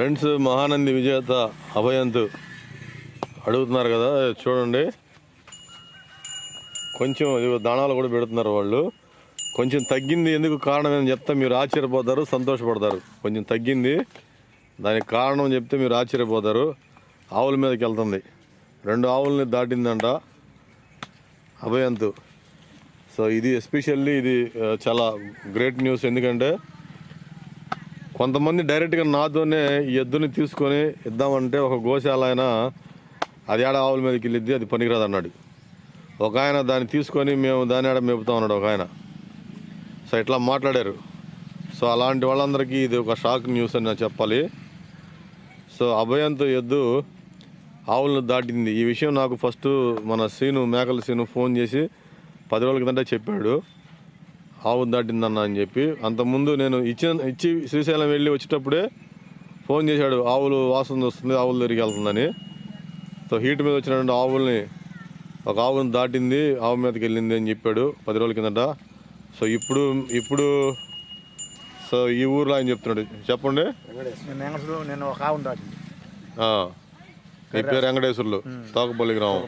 Friends Mahanandi విజేత అభయంత్ అడుగుతున్నారు కదా చూడండి. కొంచెం ఇది దాణాలు కూడా పెడుతున్నారు వాళ్ళు. కొంచెం తగ్గింది ఎందుకు కారణం అని చెప్తే మీరు ఆశ్చర్యపోతారు సంతోషపడతారు. కొంచెం తగ్గింది. దానికి కారణం చెప్తే మీరు ఆశ్చర్యపోతారు. ఆవుల మీదకి వెళ్తుంది. రెండు ఆవుల్ని దాటిందంట అభయంత్. సో ఇది ఎస్పెషల్లీ ఇది చాలా గ్రేట్ న్యూస్ ఎందుకంటే కొంతమంది డైరెక్ట్గా నాతోనే ఎద్దుని తీసుకొని ఇద్దామంటే ఒక గోశాల ఆయన అది ఆడ ఆవుల మీదకి వెళ్ళిద్ది అది పనికిరాదు అన్నాడు. ఒక ఆయన దాన్ని తీసుకొని మేము దాని ఆడ మేపుతాం అన్నాడు ఒక ఆయన. సో ఇట్లా మాట్లాడారు. సో అలాంటి వాళ్ళందరికీ ఇది ఒక షాక్ న్యూస్ అని చెప్పాలి. సో అభయంతో ఎద్దు ఆవులను దాటింది. ఈ విషయం నాకు ఫస్ట్ మన సీను మేకల సీను ఫోన్ చేసి పది రోజుల కిందట చెప్పాడు. ఆవు దాటిందన్న అని చెప్పి అంతకుముందు నేను ఇచ్చిన ఇచ్చి శ్రీశైలం వెళ్ళి వచ్చేటప్పుడే ఫోన్ చేశాడు ఆవులు వాసన వస్తుంది ఆవులు తిరిగి వెళ్తుందని. సో హీట్ మీద వచ్చినటువంటి ఆవుల్ని ఒక ఆవును దాటింది ఆవు మీదకి వెళ్ళింది అని చెప్పాడు పది రోజుల కిందట. సో ఇప్పుడు ఇప్పుడు సో ఈ ఊర్లో ఆయన చెప్తున్నాడు. చెప్పండి. నేను ఎంగసులు నేను ఒక ఆవును దాటింది. ఆ, మీ పేరు వెంకటేశ్వర్లు తోకపల్లి గ్రామం.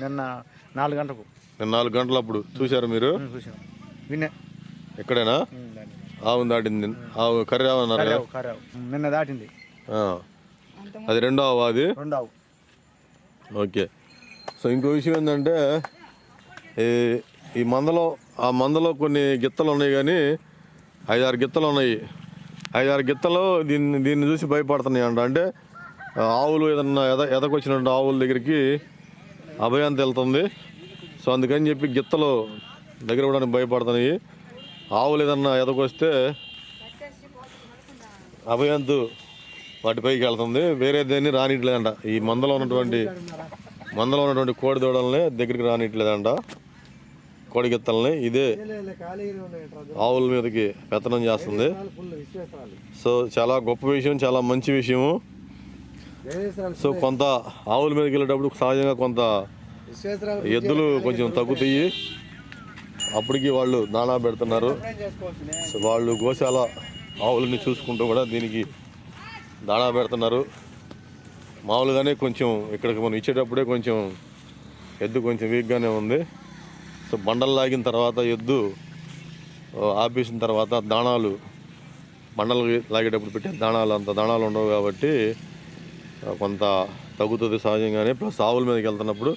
నిన్న నాలుగు గంటలకు. నేను నాలుగు గంటలు అప్పుడు చూశారు మీరు? చూసాను విన్నే ఎక్కడైనా. ఆవును దాటింది. ఆవు కర్రీ ఆవు అన్నారు కదా? నిన్న దాటింది. ఆ. అది రెండో ఆవు అది? రెండు ఆవు ఓకే. సో ఇంకో విషయం ఏంటంటే ఈ ఈ మందలో ఆ మందలో కొన్ని గిత్తలు ఉన్నాయి కానీ ఐదారు గిత్తలు ఉన్నాయి. ఐదారు గిత్తలు దీన్ని దీన్ని చూసి భయపడుతున్నాయి అంట. అంటే ఆ, ఆవులు ఏదన్నా ఎద ఎదకొచ్చినటువంటి ఆవుల దగ్గరికి అభయాంత వెళ్తుంది సో అందుకని చెప్పి గిత్తలు దగ్గర కూడా భయపడుతున్నాయి ఆవులు ఏదన్నా ఎదకొస్తే అభయంతు వాటిపైకి వెళ్తుంది. వేరే దేన్ని రానిట్లేదంట ఈ మందలో ఉన్నటువంటి మందలో ఉన్నటువంటి కోడి దూడల్ని దగ్గరికి రానిట్లేదంట కోడిగిత్తల్ని ఇదే ఆవుల మీదకి పెత్తనం చేస్తుంది. సో చాలా గొప్ప విషయం చాలా మంచి విషయము. సో కొంత ఆవుల మీదకి వెళ్ళేటప్పుడు సహజంగా కొంత ఎద్దులు కొంచెం తగ్గుతాయి. అప్పటికి వాళ్ళు దాణా పెడుతున్నారు. సో వాళ్ళు గోశాల ఆవులని చూసుకుంటూ కూడా దీనికి దాణా పెడుతున్నారు. మామూలుగానే కొంచెం ఇక్కడికి మనం ఇచ్చేటప్పుడే కొంచెం ఎద్దు కొంచెం వీక్గానే ఉంది. సో బండలు లాగిన తర్వాత ఎద్దు ఆపేసిన తర్వాత దాణాలు బండలు లాగేటప్పుడు పెట్టే దాణాలు అంత దాణాలు ఉండవు కాబట్టి కొంత తగ్గుతుంది సహజంగానే. ప్లస్ ఆవుల మీదకి వెళ్తున్నప్పుడు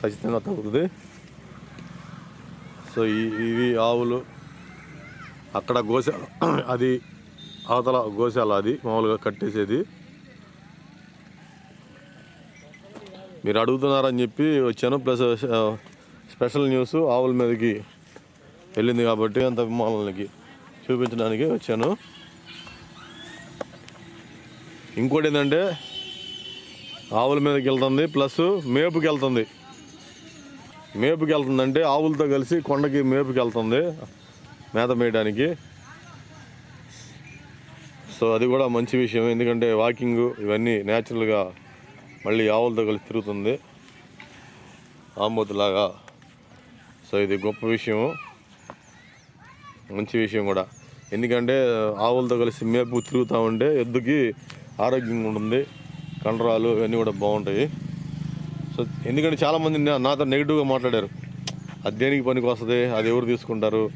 ఖచ్చితంగా తగ్గుతుంది. సో ఈ ఇవి ఆవులు అక్కడ గోశాల అది అవతల గోశాల అది మామూలుగా కట్టేసేది. మీరు అడుగుతున్నారని చెప్పి వచ్చాను. ప్లస్ స్పెషల్ న్యూస్ ఆవుల మీదకి వెళ్ళింది కాబట్టి అంత అభిమానులకి చూపించడానికి వచ్చాను. ఇంకోటి ఏంటంటే ఆవుల మీదకి వెళ్తుంది ప్లస్ మేపుకి వెళ్తుంది. మేపుకి వెళ్తుందంటే ఆవులతో కలిసి కొండకి మేపుకి వెళ్తుంది మేత మేయడానికి. సో అది కూడా మంచి విషయం. ఎందుకంటే వాకింగ్ ఇవన్నీ న్యాచురల్గా మళ్ళీ ఆవులతో కలిసి తిరుగుతుంది. ఆంబోతులాగా. సో ఇది గొప్ప విషయం మంచి విషయం కూడా. ఎందుకంటే ఆవులతో కలిసి మేపు తిరుగుతూ ఉంటే ఎద్దుకి ఆరోగ్యంగా ఉంటుంది. కండరాలు ఇవన్నీ కూడా బాగుంటాయి. సో ఎందుకంటే చాలామంది నాతో నెగిటివ్గా మాట్లాడారు. అది దేనికి పనికి వస్తుంది? అది ఎవరు తీసుకుంటారు?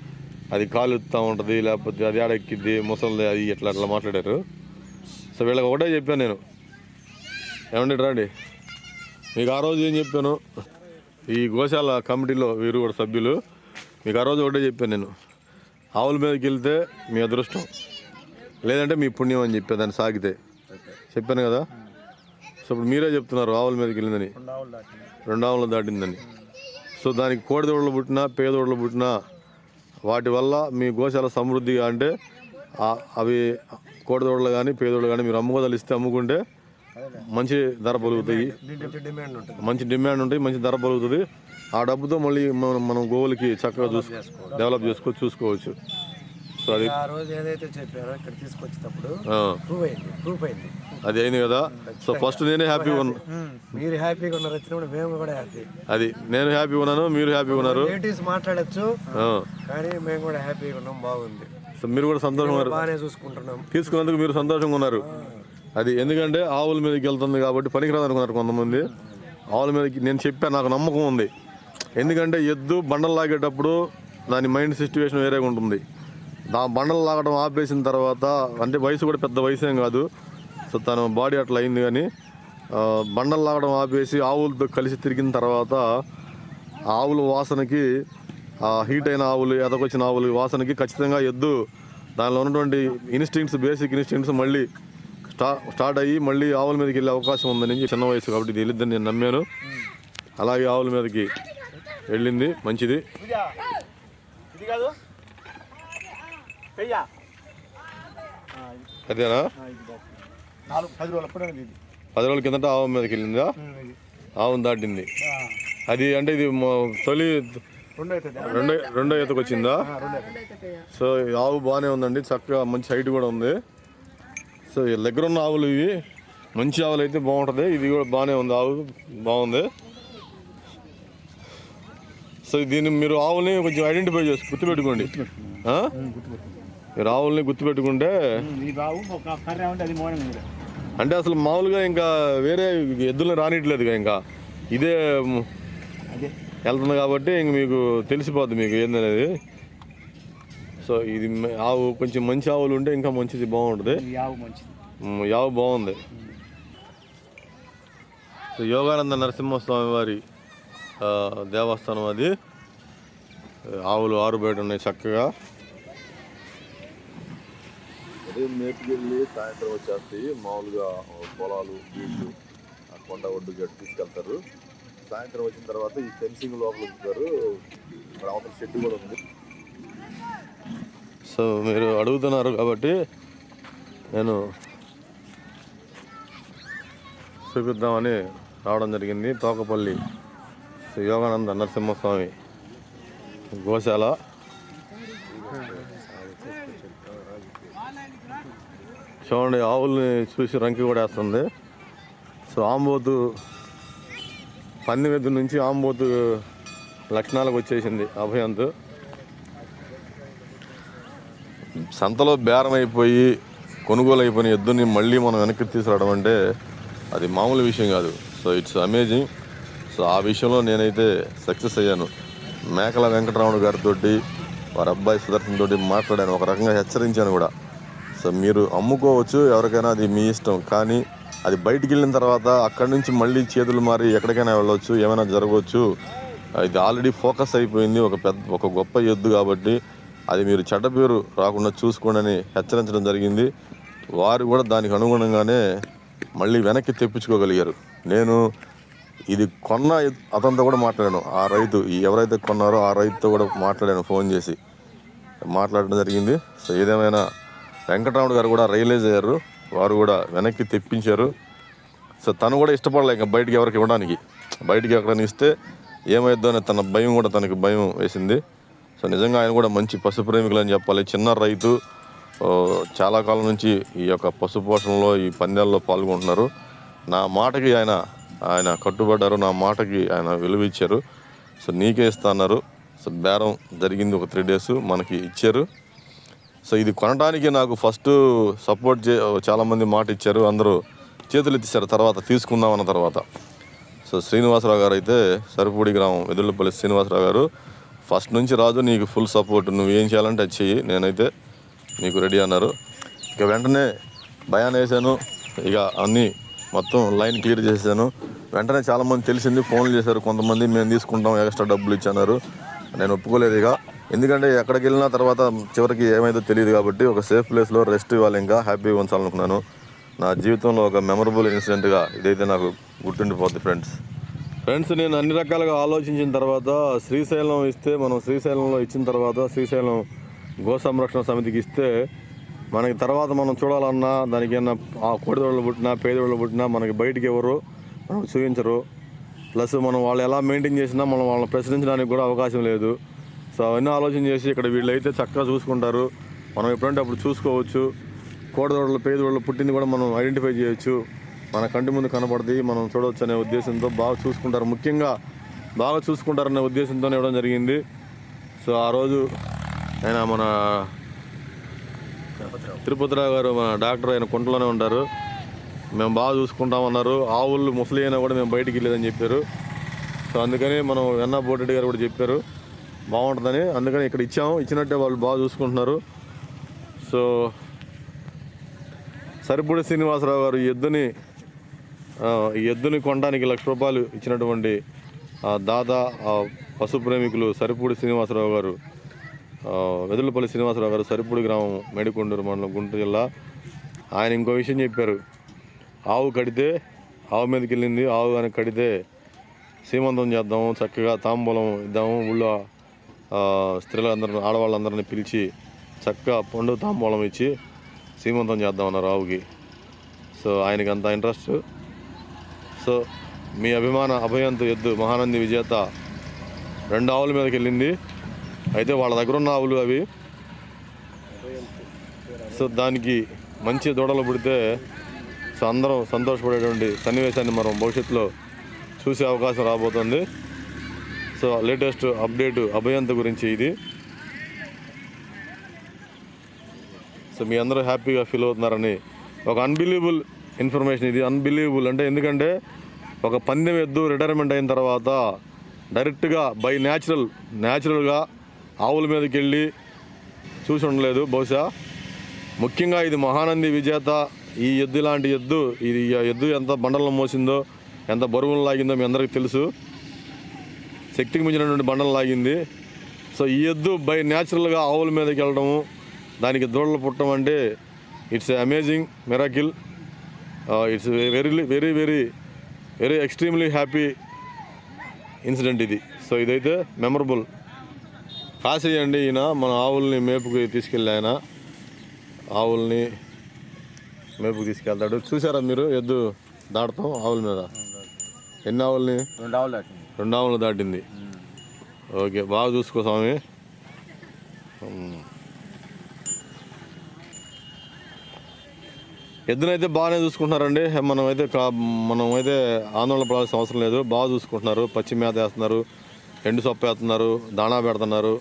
అది కాలు ఎత్తుతూ ఉంటుంది లేకపోతే అది ఆడెక్కిద్ది ముసలిది అది ఇట్లా అట్లా మాట్లాడారు. సో వీళ్ళకి ఒకటే చెప్పాను నేను. ఏమండి రండి. మీకు ఆ రోజు ఏం చెప్పాను? ఈ గోశాల కమిటీలో వీరు కూడా సభ్యులు. మీకు ఆ రోజు ఒకటే చెప్పాను నేను. ఆవుల మీదకి వెళ్తే మీ అదృష్టం. లేదంటే మీ పుణ్యం అని చెప్పాను దాన్ని సాగితే. చెప్పాను కదా? సో ఇప్పుడు మీరే చెప్తున్నారు ఆవుల మీదకి వెళ్ళిందని రెండు ఆవులు దాటిందని. సో దానికి కోడిదోడలు పుట్టినా పేదోడలు పుట్టినా వాటి వల్ల మీ గోశాల సమృద్ధిగా అంటే అవి కోడిదోడలు కానీ పేదోళ్ళు కానీ మీరు అమ్ముకోదలిస్తే అమ్ముకుంటే మంచి ధర పలుకుతాయి ఉంటుంది. మంచి డిమాండ్ ఉంటాయి మంచి ధర పలుకుతుంది ఆ డబ్బుతో మళ్ళీ మనం మనం గోవులకి చక్కగా చూసు డెవలప్ చేసుకోవచ్చు చూసుకోవచ్చు. సో అది ఆ రోజు ఏదైతే చెప్పారో ఇక్కడ తీసుకొచ్చేటప్పుడు ప్రూవ్ అయింది ప్రూఫ్ అయింది. అది అయింది కదా? సో ఫస్ట్ నేనే హ్యాపీగా ఉన్నా మీరు హ్యాపీగా ఉన్నారు వచ్చినప్పుడు మేము కూడా హ్యాపీ అది నేను హ్యాపీగా ఉన్నాను మీరు హ్యాపీగా ఉన్నారు. రిలేటివ్స్ మాట్లాడచ్చు కానీ మేము కూడా హ్యాపీగా ఉన్నాం బాగుంది. సో మీరు కూడా సంతోషంగా ఉన్నారు. బాగానే చూసుకుంటున్నాం. తీసుకున్నందుకు మీరు సంతోషంగా ఉన్నారు. అది ఎందుకంటే ఆవుల మీదకి వెళ్తుంది కాబట్టి పనికిరాదు అనుకున్నారు కొంతమంది. ఆవుల మీదకి నేను చెప్పాను నాకు నమ్మకం ఉంది. ఎందుకంటే ఎద్దు బండలు లాగేటప్పుడు దాని మైండ్ సిచ్యువేషన్ వేరేగా ఉంటుంది. దా బండలు లాగడం ఆపేసిన తర్వాత అంటే వయసు కూడా పెద్ద వయసు ఏం కాదు. సో తన బాడీ అట్లా అయింది కానీ బండలు లాగడం ఆపేసి ఆవులతో కలిసి తిరిగిన తర్వాత ఆవుల వాసనకి హీట్ అయిన ఆవులు ఎదకొచ్చిన ఆవులు వాసనకి ఖచ్చితంగా ఎద్దు. దానిలో ఉన్నటువంటి ఇన్స్టింగ్స్ బేసిక్ ఇన్స్టింగ్స్ మళ్ళీ స్టా స్టార్ట్ అయ్యి మళ్ళీ ఆవుల మీదకి వెళ్ళే అవకాశం ఉందని చిన్న వయసు కాబట్టి ఇది వెళ్ళిద్దని నేను నమ్మాను. అలాగే ఆవుల మీదకి వెళ్ళింది మంచిది. ఇది కాదు. పెయ్యా. అదేనా నాలుగు పది రోజులు అప్పుడే ఇది. పది రోజుల కిందట ఆవు మీదకి వెళ్ళిందా ఆవును దాటింది. అది అంటే ఇది మొ- తొలి రెండు రెండో ఈతకు వచ్చిందా? సో ఆవు బాగానే ఉందండి. చక్కగా మంచి హైట్ కూడా ఉంది. సో ఈ దగ్గర ఉన్న ఆవులు ఇవి. మంచి ఆవులు అయితే బాగుంటుంది. ఇది కూడా బాగానే ఉంది. ఆవు బాగుంది. సో దీన్ని మీరు ఆవుల్ని కొంచెం ఐడెంటిఫై చేసి గుర్తుపెట్టుకోండి. ఆవుల్ని గుర్తుపెట్టుకుంటే అంటే అసలు మామూలుగా ఇంకా వేరే ఎద్దులను రానిట్లేదు ఇంకా. ఇదే వెళ్తుంది కాబట్టి ఇంక మీకు తెలిసిపోద్ది మీకు ఏందనేది. సో ఇది ఆవు కొంచెం మంచి ఆవులు ఉంటే ఇంకా మంచిది బాగుంటుంది. ఆవు బాగుంది. సో యోగానంద నరసింహస్వామి వారి దేవస్థానం అది. ఆవులు ఆరు బయట ఉన్నాయి చక్కగా. ఉదయం మేపుకెళ్ళి సాయంత్రం వచ్చేస్తాయి మామూలుగా పొలాలు వీళ్ళు కొండ ఒడ్డు గట్టు తీసుకెళ్తారు. సాయంత్రం వచ్చిన తర్వాత ఈ ఫెన్సింగ్ లోపల ఉంచుతారు ఇక్కడ అవతల షెడ్ కూడా ఉంది. సో మీరు అడుగుతున్నారు కాబట్టి నేను చూపిద్దామని రావడం జరిగింది. తోకపల్లి శ్రీ యోగానంద నరసింహస్వామి గోశాల. చూడండి ఆవుల్ని చూసి రంకి కూడా వేస్తుంది. సో ఆంబోతు పంది మీద నుంచి ఆంబోతు లక్షణాలకు వచ్చేసింది అభయంతు. సంతలో బేరం అయిపోయి కొనుగోలు అయిపోయిన ఎద్దుని మళ్ళీ మనం వెనక్కి తీసుకురావడం అంటే అది మామూలు విషయం కాదు. So it's amazing. సో ఆ విషయంలో నేనైతే సక్సెస్ అయ్యాను. మేకల వెంకటరాముడు గారితో వారి అబ్బాయి సుదర్శన్ తోటి మాట్లాడాను. ఒక రకంగా హెచ్చరించాను కూడా. సో మీరు అమ్ముకోవచ్చు ఎవరికైనా అది మీ ఇష్టం. కానీ అది బయటికి వెళ్ళిన తర్వాత అక్కడి నుంచి మళ్ళీ చేతులు మారి ఎక్కడికైనా వెళ్ళవచ్చు ఏమైనా జరగవచ్చు ఇది ఆల్రెడీ ఫోకస్ అయిపోయింది. ఒక పెద్ద ఒక గొప్ప ఎద్దు కాబట్టి అది మీరు చెడ్డ పేరు రాకుండా చూసుకోండి హెచ్చరించడం జరిగింది. వారు కూడా దానికి అనుగుణంగానే మళ్ళీ వెనక్కి తెప్పించుకోగలిగారు. నేను ఇది కొన్న అతనితో కూడా మాట్లాడాను. ఆ రైతు ఎవరైతే కొన్నారో ఆ రైతుతో కూడా మాట్లాడాను ఫోన్ చేసి మాట్లాడడం జరిగింది. సో ఏదేమైనా వెంకటరాముడు గారు కూడా రియలైజ్ అయ్యారు. వారు కూడా వెనక్కి తెప్పించారు. సో తను కూడా ఇష్టపడలే ఇంకా బయటికి ఎవరికి ఇవ్వడానికి. బయటికి ఎక్కడైనా ఇస్తే ఏమైద్దో అనే తన భయం కూడా తనకి భయం వేసింది. సో నిజంగా ఆయన కూడా మంచి పశు ప్రేమికులు అని చెప్పాలి. చిన్న రైతు చాలా కాలం నుంచి ఈ యొక్క పశు పోషణలో ఈ పందాల్లో పాల్గొంటున్నారు. నా మాటకి ఆయన ఆయన కట్టుబడ్డారు. నా మాటకి ఆయన విలువ ఇచ్చారు. సో నీకే ఇస్తా అన్నారు. సో బేరం జరిగింది ఒక త్రీ డేస్ మనకి ఇచ్చారు. సో ఇది కొనడానికి నాకు ఫస్ట్ సపోర్ట్ చే చాలామంది మాట ఇచ్చారు. అందరూ చేతులు ఎత్తిస్తారు తర్వాత తీసుకుందాం అన్న తర్వాత. సో శ్రీనివాసరావు గారు అయితే సరిపూడి గ్రామం వెదుళ్ళపల్లి శ్రీనివాసరావు గారు ఫస్ట్ నుంచి రాజు నీకు ఫుల్ సపోర్ట్. నువ్వు ఏం చేయాలంటే అది చెయ్యి. నేనైతే నీకు రెడీ అన్నారు. ఇక వెంటనే భయాన్ని వేసాను ఇక అన్నీ మొత్తం లైన్ క్లియర్ చేశాను వెంటనే చాలామంది తెలిసింది ఫోన్లు చేశారు. కొంతమంది మేము తీసుకుంటాం ఎక్స్ట్రా డబ్బులు ఇచ్చన్నారు. నేను ఒప్పుకోలేదు ఇక. ఎందుకంటే ఎక్కడికి వెళ్ళిన తర్వాత చివరికి ఏమైందో తెలియదు కాబట్టి ఒక సేఫ్ ప్లేస్లో రెస్ట్ ఇవ్వాలి ఇంకా హ్యాపీగా ఉంచాలనుకున్నాను. నా జీవితంలో ఒక మెమరబుల్ ఇన్సిడెంట్గా ఇదైతే నాకు గుర్తుండిపోద్ది ఫ్రెండ్స్ ఫ్రెండ్స్ నేను అన్ని రకాలుగా ఆలోచించిన తర్వాత శ్రీశైలం ఇస్తే మనం శ్రీశైలంలో ఇచ్చిన తర్వాత శ్రీశైలం గో సంరక్షణ సమితికి ఇస్తే మనకి తర్వాత మనం చూడాలన్నా దానికి ఏమన్నా ఆ కోడిదోళ్ళు పుట్టినా పేదోళ్ళు పుట్టినా మనకి బయటికి ఎవరు మనం చూపించరు. ప్లస్ మనం వాళ్ళు ఎలా మెయింటైన్ చేసినా మనం వాళ్ళని ప్రశ్నించడానికి కూడా అవకాశం లేదు. సో అవన్నీ ఆలోచన చేసి ఇక్కడ వీళ్ళైతే చక్కగా చూసుకుంటారు. మనం ఎప్పుడంటే అప్పుడు చూసుకోవచ్చు. కోడదోడలు పేదోళ్ళు పుట్టింది కూడా మనం ఐడెంటిఫై చేయొచ్చు. మన కంటి ముందు కనపడుతుంది మనం చూడవచ్చు అనే ఉద్దేశంతో బాగా చూసుకుంటారు. ముఖ్యంగా బాగా చూసుకుంటారనే ఉద్దేశంతోనే ఇవ్వడం జరిగింది. సో ఆ రోజు ఆయన మన తిరుపతిరావు గారు మన డాక్టర్ ఆయన కుంటలోనే ఉంటారు మేము బాగా చూసుకుంటామన్నారు. ఆవులు ముసలి అయినా కూడా మేము బయటికి వెళ్ళేదని చెప్పారు. సో అందుకని మనం వెన్న బోటెడ్డి గారు కూడా చెప్పారు. బాగుంటుందని అందుకని ఇక్కడ ఇచ్చాము. ఇచ్చినట్టే వాళ్ళు బాగా చూసుకుంటున్నారు. సో సరిపూడి శ్రీనివాసరావు గారు ఈ ఎద్దుని ఈ ఎద్దుని కొనడానికి లక్ష రూపాయలు ఇచ్చినటువంటి దాదా దాత పశు ప్రేమికులు సరిపూడి శ్రీనివాసరావు గారు వెదులపల్లి శ్రీనివాసరావు గారు సరిపూడి గ్రామం మేడికొండూరు మండలం గుంటూరు జిల్లా. ఆయన ఇంకో విషయం చెప్పారు. ఆవు కడితే ఆవు మీదకి వెళ్ళింది ఆవు కానీ కడితే సీమంతం చేద్దాము చక్కగా తాంబూలం ఇద్దాము ఊళ్ళో స్త్రీలందరిని ఆడవాళ్ళందరినీ పిలిచి చక్కగా పండు తాంబూలం ఇచ్చి సీమంతం చేద్దామన్న ఆవుకి సో ఆయనకి అంత ఇంట్రెస్ట్. సో మీ అభిమాన అభయంత ఎద్దు మహానంది విజేత రెండు ఆవుల మీదకి వెళ్ళింది. అయితే వాళ్ళ దగ్గర ఉన్న ఆవులు అవి. సో దానికి మంచి దూడలు పుడితే సో అందరం సంతోషపడేటువంటి సన్నివేశాన్ని మనం భవిష్యత్తులో చూసే అవకాశం రాబోతుంది. సో లేటెస్ట్ అప్డేట్ అభయంత గురించి ఇది. సో మీ అందరూ హ్యాపీగా ఫీల్ అవుతున్నారని ఒక అన్బిలీవబుల్ ఇన్ఫర్మేషన్ ఇది. అన్బిలీవబుల్ అంటే ఎందుకంటే ఒక పందెం ఎద్దు రిటైర్మెంట్ అయిన తర్వాత డైరెక్ట్గా బై న్యాచురల్ న్యాచురల్గా ఆవుల మీదకి వెళ్ళి చూసి ఉండలేదు. బహుశా ముఖ్యంగా ఇది మహానంది విజేత ఈ ఎద్దు లాంటి ఎద్దు ఇది ఎద్దు ఎంత బండలను మోసిందో ఎంత బరువులు లాగిందో మీ అందరికీ తెలుసు. శక్తికి మించినటువంటి బండలు లాగింది. సో ఈ ఎద్దు బై న్యాచురల్గా ఆవుల మీదకి వెళ్ళడము దానికి దూడలు పుట్టడం అంటే it's amazing miracle. It's very very very very extremely happy incident ఇది. సో ఇదైతే మెమరబుల్. కాసేయండి ఈయన మన ఆవుల్ని మేపుకి తీసుకెళ్ళి ఆయన. ఆవుల్ని మేపుకి తీసుకెళ్తాడు. చూసారా మీరు ఎద్దు దాడతాం ఆవుల మీద? ఎన్ని ఆవుల్ని? రెండు ఆవులు దాటింది. రెండు ఆవులు దాటింది. ఓకే బాగా చూసుకో స్వామి. ఎద్దునైతే బాగానే చూసుకుంటున్నారండి. మనం అయితే మనం అయితే ఆందోళన పడాల్సిన అవసరం లేదు. బాగా చూసుకుంటున్నారు. పచ్చి మేత వేస్తున్నారు. ఎండు సొప్ప వేస్తున్నారు. దాణా పెడుతున్నారు.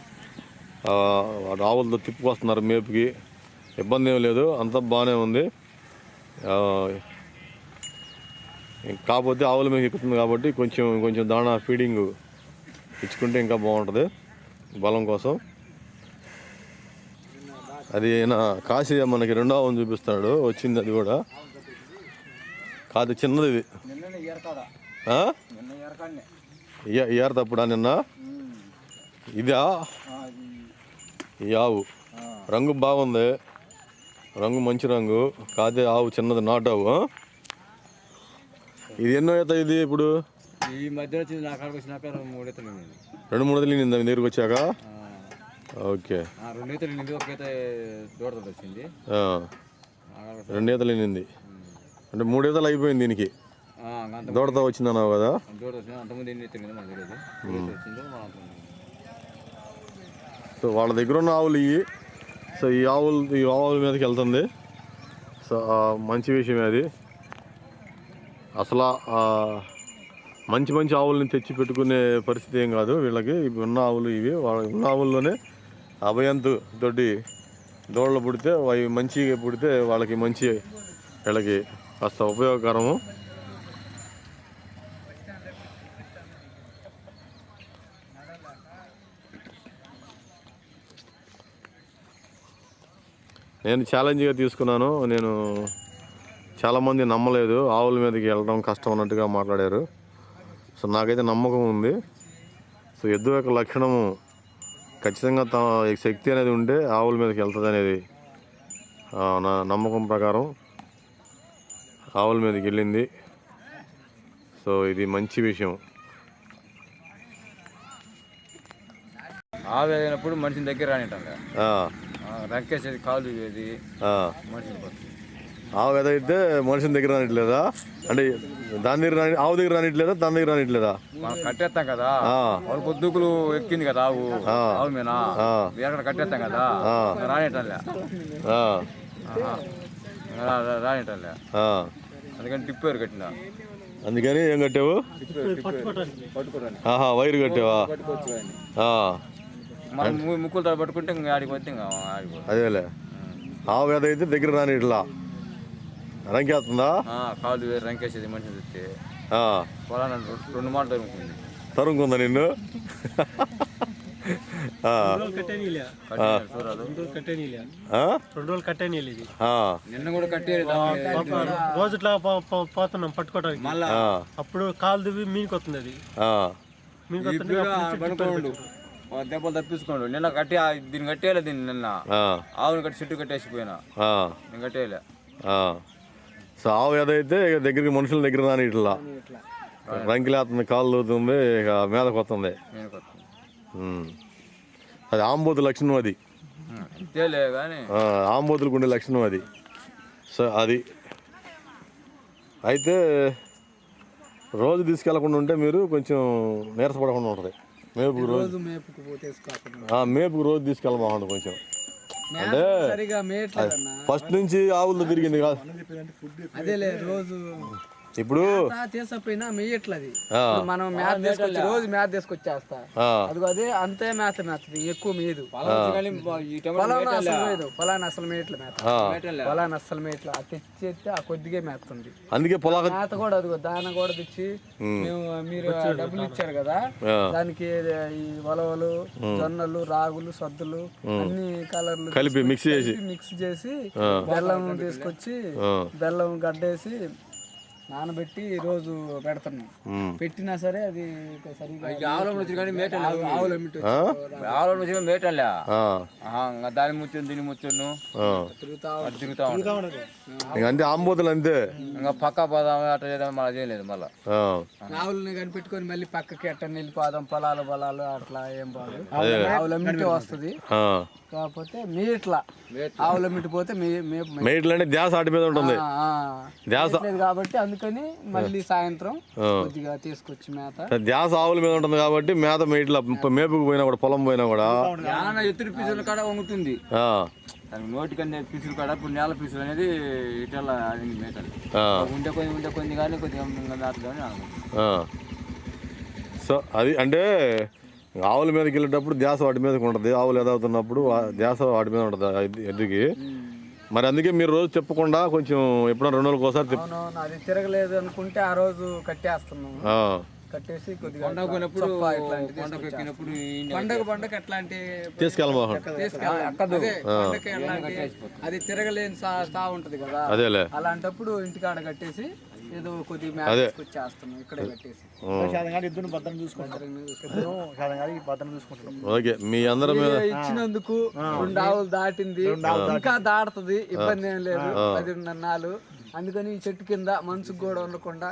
ఆవులతో తిప్పుకొస్తున్నారు మేపుకి. ఇబ్బంది ఏం లేదు. అంతా బాగానే ఉంది. కాకపోతే ఆవుల మీద ఎక్కుతుంది కాబట్టి కొంచెం కొంచెం దాణా ఫీడింగ్ ఇచ్చుకుంటే ఇంకా బాగుంటుంది. బలం కోసం. అది ఈయన కాశీ మనకి రెండో ఆవును చూపిస్తాడు వచ్చింది అది కూడా. కాదు చిన్నది ఇది. నిన్న ఎరకాడా ఆ? నిన్న ఎరకాడనే ఇయ- ఇయ్యారు తప్పుడా నిన్న ఇదా? ఈ ఆవు. రంగు బాగుంది. రంగు మంచి రంగు. కాదే ఆవు చిన్నది నాటు ఆవు? ఇది ఎన్నో ఈత ఇది ఇప్పుడు? ఈ మధ్య వచ్చింది నా కాడికి వచ్చినాక మూడు ఈతలు రెండు మూడు నింది మీ దగ్గరికి వచ్చాక? ఓకే. రెండు ఈతలు నిండింది ఒక ఈత దూడతో వచ్చింది. రెండు ఈతలు నింది అంటే మూడు ఈతలు అయిపోయింది దీనికి. దూడతో కదా? వచ్చింది ఈతలు నిందో ఈతలు మనం అంత సో వాళ్ళ దగ్గర ఉన్న ఆవులు ఇవి. సో ఈ ఆవులు ఈ ఆవుల మీదకి వెళ్తుంది. సో మంచి విషయమే అది. అసలు మంచి మంచి ఆవుల్ని తెచ్చి పెట్టుకునే పరిస్థితి ఏం కాదు. వీళ్ళకి ఉన్న ఆవులు ఇవి. వాళ్ళ ఉన్న ఆవుల్లోనే అభయంతు తోటి దోళ్ళు పుడితే అవి మంచిగా పుడితే వాళ్ళకి మంచి వీళ్ళకి కాస్త ఉపయోగకరము. నేను ఛాలెంజ్గా తీసుకున్నాను. నేను చాలామంది నమ్మలేదు. ఆవుల మీదకి వెళ్ళడం కష్టం అన్నట్టుగా మాట్లాడారు. సో నాకైతే నమ్మకం ఉంది. సో ఎద్దు యొక్క లక్షణము ఖచ్చితంగా తన శక్తి అనేది ఉంటే ఆవుల మీదకి వెళ్తుంది అనేది నా నమ్మకం ప్రకారం ఆవుల మీదకి వెళ్ళింది. సో ఇది మంచి విషయం. ఆవేదనప్పుడు మనిషిని దగ్గర రానిటంగా ఆ, రంకేసేది కాలు. మనిషిని ఆవు ఏదైతే మనిషిని దగ్గర రానిట్లేదా? అంటే దాని దగ్గర రాని ఆవు దగ్గర రానిట్లేదా? దాని దగ్గర రానిట్లేదా? మనం కట్టేస్తాం కదా. వాళ్ళు పొద్దుకులు ఎక్కింది కదా ఆవు. ఆవు ఆ. ఎక్కడ కట్టేస్తాం కదా. రానిటంలే రానిటంలే. అందుకని టిప్పేరు కట్టిన. అందుకని ఏం కట్టావు? ఆహా వైర్ కట్టావా? మనం ముక్కులతో పట్టుకుంటే ఇంకా ఆడికి పోతే ఇంకా ఆడిపోతుంది అదేలే. ఆవు ఏదైతే దగ్గర రానిట్లా రంకేస్తుందా ఆ, కాళ్ళు వేరు రంకేసేది మనిషి తెస్తే ఆ, పొలాన్ని రెండు మాటలు తరుగుతుంది తరుముకుందా నిన్ను? రెండు ఆ, నిన్న కూడా రోజు ఇట్లా పోతున్నాం పట్టుకోవడానికి మళ్ళా. అప్పుడు కాలు దువ్వి మీనికి వస్తుంది అది. దెబ్బలు తప్పించుకోండు. నిన్న కట్టి దీన్ని కట్టేయాలి దీన్ని నిన్న. ఆవుని కట్టి చెట్టు కట్టేసిపోయినా. నేను కట్టేయలే. సో ఆవు ఏదైతే ఇక దగ్గరికి మనుషుల దగ్గర రాని ఇట్లా. రంకిలేస్తుంది కాలు దూతుంది ఇక మీదకి వస్తుంది. అది ఆంబోతు లక్షణం అది. కానీ. ఆంబోతులకు ఉండే లక్షణం అది. సో అది. అయితే రోజు తీసుకెళ్ళకుండా ఉంటే మీరు కొంచెం నీరసపడకుండా ఉంటుంది. మేపుకు రోజు మేపుకు రోజు తీసుకెళ్ళబాగుంటుంది కొంచెం. అంటే సరిగా మేయట్లేదన్న ఫస్ట్ నుంచి ఆవులతో తిరిగింది కాదు. అదేలే రోజు ఇప్పుడు తీసపోయినా మేయట్లేదు ఆ, మనం మేత తీసుకొచ్చి రోజు మేత తీసుకొచ్చేస్తా. ఆ, అదిగో అదే అంతే మేత మేతది ఎక్కువ టైంలో పొలాన్ని అసలు మేయదు పొలాన్ని అసలు మేయట్లే మేత. పొలాన్ని అసలు మేయట్లే ఆ తెచ్చి ఆ కొద్దిగా మేస్తుంది అందుకే పొలాక మేత కూడా అదిగో దాన కూడా తెచ్చి మేము మీరు డబ్బులు ఇచ్చారు కదా దానికి ఈ వలవలు జొన్నలు రాగులు సద్దులు అన్ని కలర్లు కలిపి మిక్స్ చేసి. మిక్స్ చేసి బెల్లం తీసుకొచ్చి బెల్లం గడ్డేసి నానబెట్టి రోజు పెడుతున్నాం. ఉమ్. పెట్టినా సరే అది సరిగా ఆవుల మేటలే దాని ముచ్చును దీని ముచ్చును. తిరుగుతా అంటే ఆంబోతులు అంతే? ఇంకా పక్క పోదాం అట్లా చేద్దాం మళ్ళీ చేయలేదు మళ్ళీ. ఆవులని కనిపెట్టుకొని మళ్ళీ పక్కకి ఎట్ట వెళ్ళిపోదాం పొలాలు పొలాలు అట్లా ఏం బాదు ఆవులు అమ్మిటి వస్తుంది. ఆ. కాకపోతే మీట్లా. ఆవులు అమ్మిటి పోతే మీ మేపు మే- మేట్లు అంటే ధ్యాస ఆటి మీద ఉంటుంది. ధ్యాస లేదు కాబట్టి అందుకని మళ్ళీ సాయంత్రం. కొద్దిగా తీసుకొచ్చి మేత. ధ్యాస ఆవుల మీద ఉంటుంది కాబట్టి మేత మేట్ల మేపుకు పోయినా కూడా పొలం పోయినా కూడా ఎత్తుడు పీసుల కాడ వంగుతుంది. ఆ, దానికి నోటికన్నా పీసులు కాడ ఇప్పుడు నేల పీసులు అనేది ఇట్లా మేటలు ఆ, ఉండే కొన్ని ఉండే కొన్ని కానీ కొద్దిగా కానీ ఆ. సో అది అంటే ఆవుల మీదకి వెళ్ళేటప్పుడు ధ్యాస వాటి మీదకి ఉంటుంది. ఆవులు ఎదవుతున్నప్పుడు ఆ ధ్యాస వాటి మీద ఉంటుంది ఎద్దుకి. మరి అందుకే మీరు రోజు చెప్పకుండా కొంచెం ఎప్పుడైనా రెండు రోజులకు ఒకసారి అవునవును అది తిరగలేదు అనుకుంటే ఆ రోజు కట్టేస్తున్నాం ఆ, కట్టేసి కొద్దిగా పండగ పోయినప్పుడు చొప్ప ఇట్లాంటిది పండగ ఎక్కినప్పుడు పండగ పండగ అట్లాంటి తీసుకెళ్ళమా తీసుకెళ్ళాలి అదే పండగకి అట్లాంటి అది తిరగలేని సా సా ఉంటది కదా. అదేలే. అలాంటప్పుడు ఇంటికాడ కట్టేసి ఏదో కొద్దిగా మ్యాచ్ ఇక్కడే కట్టేసి. ఇద్దరు భద్రం చూసుకుంటారు ఈ భద్రం చూసుకుంటాం. ఓకే మీ అందరి మీద ఇచ్చినందుకు రెండు ఆవులు దాటింది. ఇంకా దాడుతుంది ఇబ్బంది ఏం లేదు. పదిన్నర నాలు అందుకని ఈ చెట్టు కింద మనసుకు కూడా ఉండకుండా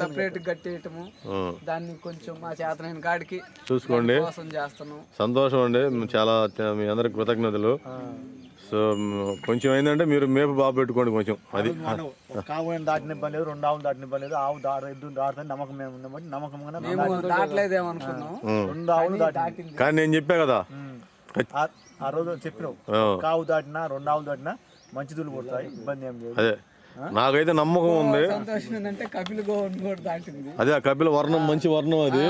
సపరేట్ కట్టేయటము. దాన్ని కొంచెం మా చేతనైన కాడికి చూసుకోండి. కోసం చేస్తున్నాం. సంతోషం అండి. చాలా మీ అందరికి కృతజ్ఞతలు. సో కొంచెం ఏంటంటే మీరు మేపు బాగా పెట్టుకోండి కొంచెం. అది. కావు దాటిన ఇబ్బంది లేదు రెండు ఆవులు దాటిన ఇబ్బంది లేదు ఆవు దాట ఎద్దు దాటుతుంది నమ్మకం మేము ఉన్నాం బట్టి దాటలేదేమనుకున్నాం రెండు ఆవులు దాటింది. కానీ నేను చెప్పా కదా. ఆ- రోజు చెప్పినావు. ఆ, కావు దాటినా రెండు ఆవులు దాటినా మంచి దులు పడతాయి ఇబ్బంది ఏం లేదు. అదే. నాకైతే నమ్మకం ఉంది. సంతోషం ఏంటంటే కపిల్ గోవన్ కూడా దాటింది. అదే ఆ కపిల వర్ణం మంచి వర్ణం అది.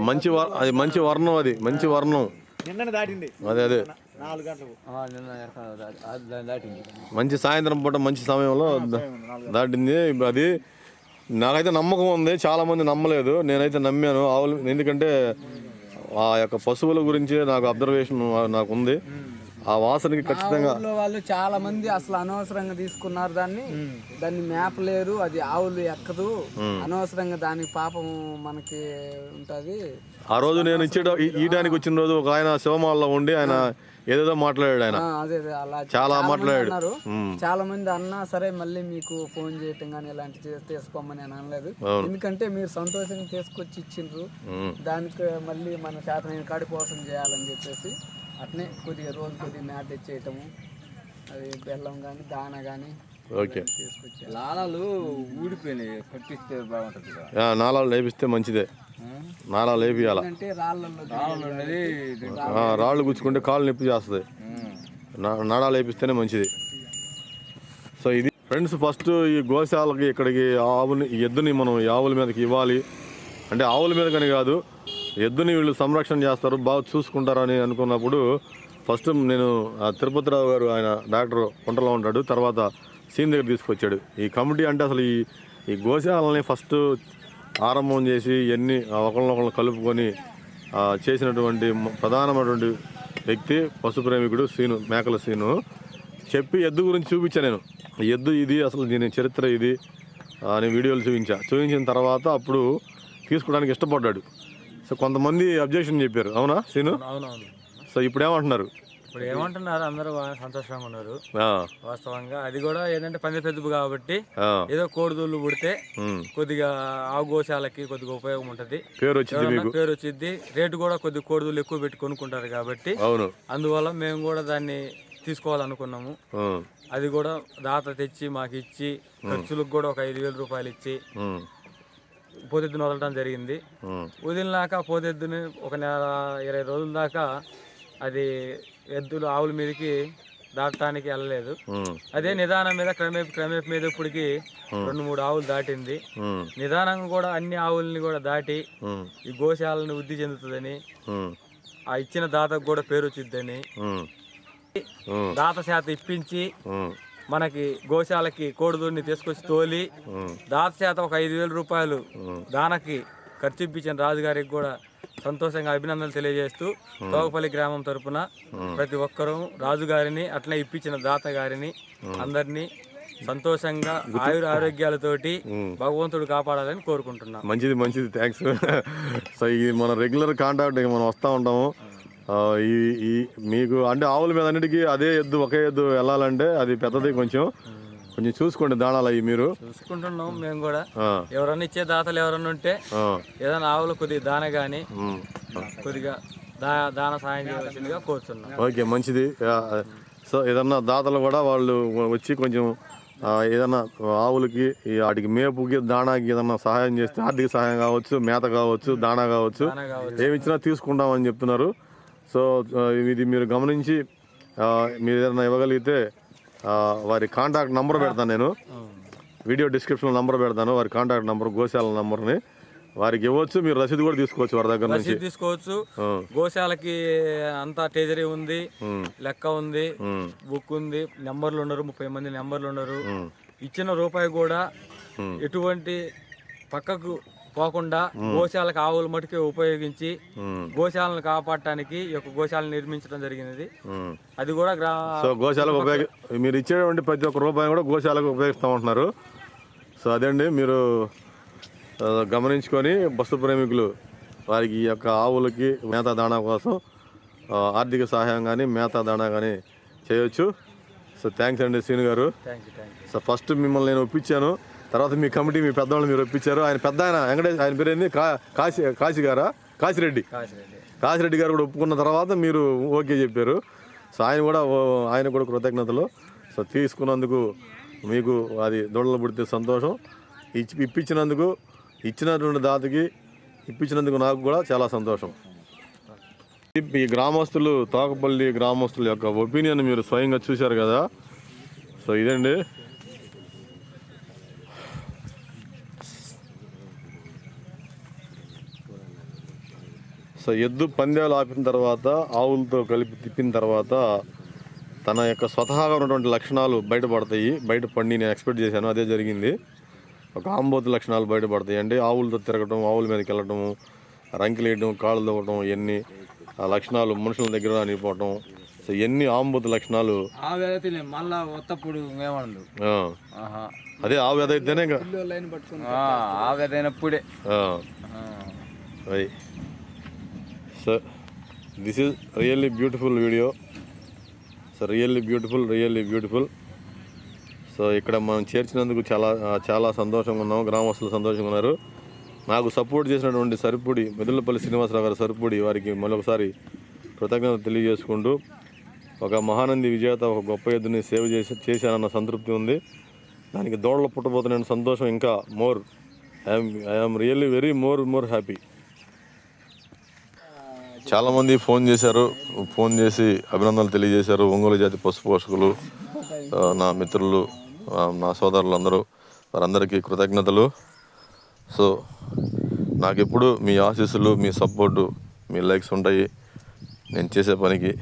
మంచి అది మంచి వర్ణం అది మంచి వర్ణం. నిన్ననే దాటింది. అదే అదే. నాలుగు గంటలకు. నిన్న దాటింది. మంచి సాయంత్రం పూట మంచి సమయంలో దాటింది. అది నాకైతే నమ్మకం ఉంది. చాలా మంది నమ్మలేదు. నేనైతే నమ్మాను. ఆవులు ఎందుకంటే ఆ యొక్క పశువుల గురించి నాకు అబ్జర్వేషన్ నాకు ఉంది. ఆ వాసనకి ఖచ్చితంగా ఊర్లో వాళ్ళు చాలా మంది అసలు అనవసరంగా తీసుకున్నారు దాన్ని. దాన్ని మేపలేరు అది ఆవులు ఎక్కదు. అనవసరంగా దాని పాపం మనకి ఉంటది. ఆ రోజు నేను ఇచ్చే ఈయడానికి వచ్చిన రోజు ఒక ఆయన శివమాలలో ఉండి ఆయన ఏదేదో మాట్లాడాడు ఆయన అదే అదే అలా చాలా మాట్లాడాడు. చాలా మంది అన్నా సరే మళ్ళీ మీకు ఫోన్ చేయటం కానీ ఇలాంటి తీసుకోమని నేను అనలేదు. ఎందుకంటే మీరు సంతోషంగా తీసుకొచ్చి ఇచ్చిండ్రు. దానికి మళ్ళీ మన శాతమైన కాడి కోసం చేయాలని చెప్పేసి అట్నే కొద్దిగా రోజు కొద్దిగా మ్యాట్ తెచ్చేయటము అది బెల్లం కానీ దాన కానీ ఓకే. లాలాలు ఊడిపోయినాయి కట్టిస్తే బాగుంటుంది నాళాలు లేపిస్తే మంచిదే. నాళాలు లేపియాల. రాళ్ళు గుచ్చుకుంటే కాళ్ళు నొప్పి చేస్తుంది. ఉమ్. నా- నాడాలు వేపిస్తేనే మంచిది. సో ఇది ఫ్రెండ్స్ ఫస్ట్ ఈ గోశాలకి ఇక్కడికి ఆవుని ఎద్దుని మనం ఈ ఆవుల మీదకి ఇవ్వాలి. అంటే ఆవుల మీద కానీ కాదు ఎద్దుని వీళ్ళు సంరక్షణ చేస్తారు బాగా చూసుకుంటారని అనుకున్నప్పుడు ఫస్ట్ నేను ఆ తిరుపతిరావు గారు ఆయన డాక్టర్ కుంటలో ఉంటాడు. తర్వాత సీన్ దగ్గర తీసుకొచ్చాడు. ఈ కమిటీ అంటే అసలు ఈ ఈ గోశాలని ఫస్ట్ ఆరంభం చేసి ఇవన్నీ ఒకళ్ళనొకళ్ళు కలుపుకొని చేసినటువంటి ప్రధానమైనటువంటి వ్యక్తి పశు ప్రేమికుడు సీను మేకల సీను. చెప్పి ఎద్దు గురించి చూపించాను నేను. ఎద్దు ఇది అసలు దీని చరిత్ర ఇది అని వీడియోలు చూపించా. చూపించిన తర్వాత అప్పుడు తీసుకోవడానికి ఇష్టపడ్డాడు. సో కొంతమంది అబ్జెక్షన్ చెప్పారు. అవునా సీను? సో ఇప్పుడు ఏమంటున్నారు ఇప్పుడు ఏమంటున్నారు? అందరూ సంతోషంగా ఉన్నారు. వాస్తవంగా అది కూడా ఏంటంటే పంది పెద్దపు కాబట్టి ఏదో కోడిదూళ్ళు పుడితే. కొద్దిగా ఆవు గోశాలకి కొద్దిగా ఉపయోగం ఉంటది. పేరు వచ్చింది పేరు వచ్చింది రేటు కూడా కొద్దిగా కోడిదూళ్ళు ఎక్కువ పెట్టి కొనుక్కుంటారు కాబట్టి అందువల్ల మేము కూడా దాన్ని తీసుకోవాలనుకున్నాము. అది కూడా దాత తెచ్చి మాకు ఇచ్చి ఖర్చులకు కూడా ఒక ఐదు వేల రూపాయలు ఇచ్చి పోతెద్దును వదలడం జరిగింది. వదిలినాక పోతెద్దుని ఒక నెల ఇరవై రోజుల దాకా అది ఎద్దులు ఆవుల మీదకి దాటడానికి వెళ్ళలేదు. అదే నిదానం మీద క్రమేపీ క్రమేపీ మీద ఇప్పటికి రెండు మూడు ఆవులు దాటింది. నిదానంగా కూడా అన్ని ఆవుల్ని కూడా దాటి ఈ గోశాలను వృద్ధి చెందుతుందని ఆ ఇచ్చిన దాతకు కూడా పేరు వచ్చిద్దని దాత శాత ఇప్పించి మనకి గోశాలకి కోడిదూడిని తీసుకొచ్చి తోలి దాత శాత ఒక ఐదు వేల రూపాయలు దానకి ఖర్చు ఇప్పించిన రాజుగారికి కూడా సంతోషంగా అభినందనలు తెలియజేస్తూ తోగపల్లి గ్రామం తరపున ప్రతి ఒక్కరూ రాజుగారిని అట్లా ఇప్పించిన దాత గారిని అందరినీ సంతోషంగా ఆయుర ఆరోగ్యాలతోటి భగవంతుడు కాపాడాలని కోరుకుంటున్నా. మంచిది మంచిది. థ్యాంక్స్ సో ఇది మన రెగ్యులర్ కాంటాక్ట్ మనం వస్తూ ఉంటాము. ఈ ఈ మీకు అంటే ఆవుల మీద అన్నిటికీ అదే ఎద్దు ఒకే ఎద్దు వెళ్ళాలంటే అది పెద్దది కొంచెం. కొంచెం చూసుకోండి దాణాలు అవి మీరు. చూసుకుంటున్నాం మేము కూడా. ఎవరన్నా ఇచ్చే దాతలు ఎవరన్నా ఉంటే ఏదైనా ఆవులు కొద్దిగా దాన ఉమ్. కొద్దిగా దాన సాయం చేయవలసిందిగా కోరుతున్నాం ఓకే మంచిది. సో ఏదన్నా దాతలు కూడా వాళ్ళు వచ్చి కొంచెం ఏదన్నా ఆవులకి వాటికి మేపుకి దాణాకి ఏదన్నా సహాయం చేస్తే ఆర్థిక సహాయం కావచ్చు మేత కావచ్చు దాణా కావచ్చు దాన కావచ్చు. ఏమి ఇచ్చినా తీసుకుంటామని చెప్తున్నారు. సో ఇది మీరు గమనించి మీరు ఏదైనా ఇవ్వగలిగితే వారి కాంటాక్ట్ నంబర్ పెడతాను నేను. వీడియో డిస్క్రిప్షన్లో నంబర్ పెడతాను. వారి కాంటాక్ట్ నంబర్ గోశాల నంబర్ని వారికి ఇవ్వచ్చు మీరు రసీదు కూడా తీసుకోవచ్చు వారి దగ్గర నుంచి. తీసుకోవచ్చు. గోశాలకి అంతా టేజరీ ఉంది లెక్క ఉంది బుక్ ఉంది నెంబర్లు ఉన్నారు ముప్పై మంది నెంబర్లు ఉన్నారు ఇచ్చిన రూపాయి కూడా. ఎటువంటి పక్కకు పోకుండా గోశాలకు ఆవుల మటుకే ఉపయోగించి గోశాలను కాపాడటానికి ఈ యొక్క గోశాలను నిర్మించడం జరిగినది. అది కూడా గ్రా సో గోశాలకు ఉపయోగ మీరు ఇచ్చేటువంటి ప్రతి ఒక్క రూపాయి కూడా గోశాలకు ఉపయోగిస్తూ ఉంటున్నారు సో అదండి మీరు గమనించుకొని బస్సు ప్రేమికులు వారికి ఈ యొక్క ఆవులకి మేత దాణా కోసం ఆర్థిక సహాయం కానీ మేత దాణా కానీ చేయొచ్చు. సో థ్యాంక్స్ అండి శ్రీను గారు. సో ఫస్ట్ మిమ్మల్ని నేను ఒప్పించాను. తర్వాత మీ కమిటీ మీ పెద్దవాళ్ళు మీరు ఒప్పించారు. ఆయన పెద్ద ఆయన వెంకటేష్ ఆయన పేరు ఏంది? కా కాశీ కాశీ గారా? కాశిరెడ్డి. కాశీరెడ్డి. కాశిరెడ్డి గారు కూడా ఒప్పుకున్న తర్వాత మీరు ఓకే చెప్పారు. సో ఆయన కూడా ఆయన కూడా కృతజ్ఞతలు. సో తీసుకున్నందుకు మీకు అది దొడలు పుడితే సంతోషం. ఇచ్చి ఇప్పించినందుకు ఇచ్చినటువంటి దాతకి ఇప్పించినందుకు నాకు కూడా చాలా సంతోషం. ఈ గ్రామస్తులు తోకపల్లి గ్రామస్తుల యొక్క ఒపీనియన్ మీరు స్వయంగా చూశారు కదా. సో ఇదండి. సో ఎద్దు పందాలు ఆపిన తర్వాత ఆవులతో కలిపి తిప్పిన తర్వాత తన యొక్క స్వతహాగా ఉన్నటువంటి లక్షణాలు బయటపడతాయి. బయటపడి నేను ఎక్స్పెక్ట్ చేశాను అదే జరిగింది. ఒక ఆంబోతు లక్షణాలు బయటపడతాయి. అంటే ఆవులతో తిరగటం ఆవుల మీదకి వెళ్ళటము రంకిలు వేయడం కాళ్ళు తవ్వటం ఇవన్నీ ఆ లక్షణాలు మనుషుల దగ్గర అనిపోవటం సో ఇవన్నీ ఆంబోతు లక్షణాలు. మళ్ళా అదే ఆవు ఏదైతేనే ఇంకా. లైన్ పట్టుకుని ఆ, ఆ. వేదైనప్పుడే ఆ, అది so this is really beautiful video so really beautiful really beautiful so ఇక్కడ మనం చేర్చినందుకు చాలా చాలా సంతోషంగా ఉన్నాం. గ్రామస్తులు సంతోషంగా ఉన్నారు. నాకు సపోర్ట్ చేసినటువంటి సరిపుడి మెదులపల్లి శ్రీనివాసరావు గారు సరిపుడి వారికి మరొకసారి కృతజ్ఞత తెలియజేసుకుంటూ ఒక మహానంది విజేత ఒక గొప్ప ఎద్దుని సేవ్ చేసి చేశానన్న సంతృప్తి ఉంది. దానికి దోడలు పుట్టబోతున్న సంతోషం ఇంకా more. I'm I'm really very more more happy చాలామంది ఫోన్ చేశారు ఫోన్ చేసి అభినందనలు తెలియజేశారు. ఒంగోలు జాతి పశు పోషకులు నా మిత్రులు నా సోదరులు అందరూ వారందరికీ కృతజ్ఞతలు. సో నాకు ఎప్పుడు మీ ఆశీస్సులు మీ సపోర్టు మీ లైక్స్ ఉంటాయి. నేను చేసే పనికి.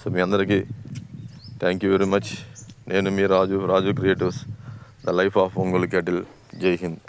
సో మీ అందరికీ థ్యాంక్ యూ వెరీ మచ్ నేను మీ Raju Raju creatives the life of Ongole cattle Jai Hind.